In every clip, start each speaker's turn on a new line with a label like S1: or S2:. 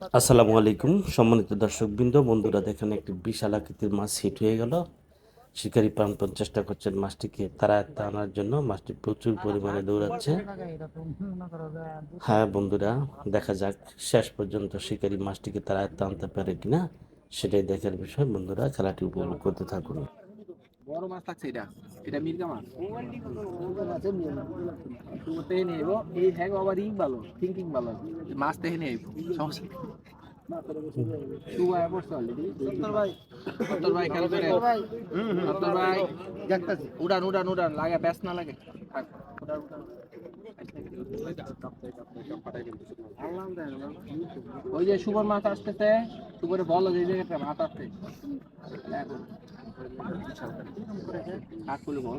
S1: আসসালামু আলাইকুম। সম্মানিত দর্শকবৃন্দ, বন্ধুরা, দেখেন একটি বিশাল আকৃতির মাছ হিট হয়ে গেল। শিকারী প্রাণপণ চেষ্টা করছেন মাছটিকে তারা আনার জন্য। মাছটি প্রচুর পরিমাণে দৌড়াচ্ছে। হ্যাঁ বন্ধুরা, দেখা যাক শেষ পর্যন্ত শিকারী মাছটিকে তারা আনতে পারে কিনা, সেটাই দেখার বিষয়। বন্ধুরা, খেলাটি উপভোগ করতে থাকুন।
S2: বড় মাছ থাকছে এটা। এটা মির্গা মাছ। তো তেহে নিয়ে এই হ্যাং আবার ই ভালো থিঙ্কিং ভালো মাছ তেহে নিয়ে সমস্যা উড়ান উড়ান উড়ান লাগে ব্যাস না লাগে। ওই যে সুবর মাছ আসতেছে সুবরে বলো যে জায়গাটা মাছ আসছে দেখো। কাকগুলো বল।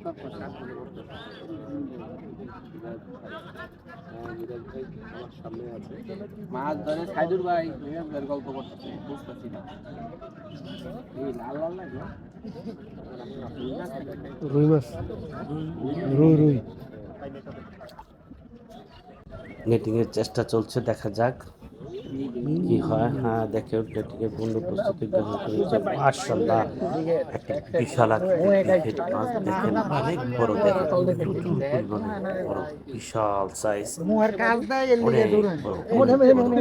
S2: মাছ ধরে সাইদুর ভাই গল্প করতেছে, বুঝতেছি না লাল লাল লাগে
S3: রুই মাছ রুই রুই
S1: নেটিং এর চেষ্টা চলছে দেখা যাক কি হয়। হ্যাঁ দেখে নেটিংয়ের পূর্ণ প্রস্তুতি গ্রহণ করেছে। মার্শাল্লাহ একটা বিশাল আকৃতির মাছ দেখেন অনেক বড় দেখেন প্রচুর পরিমাণে বড় বিশাল সাইজ অনেক বড়,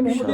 S1: বিশাল।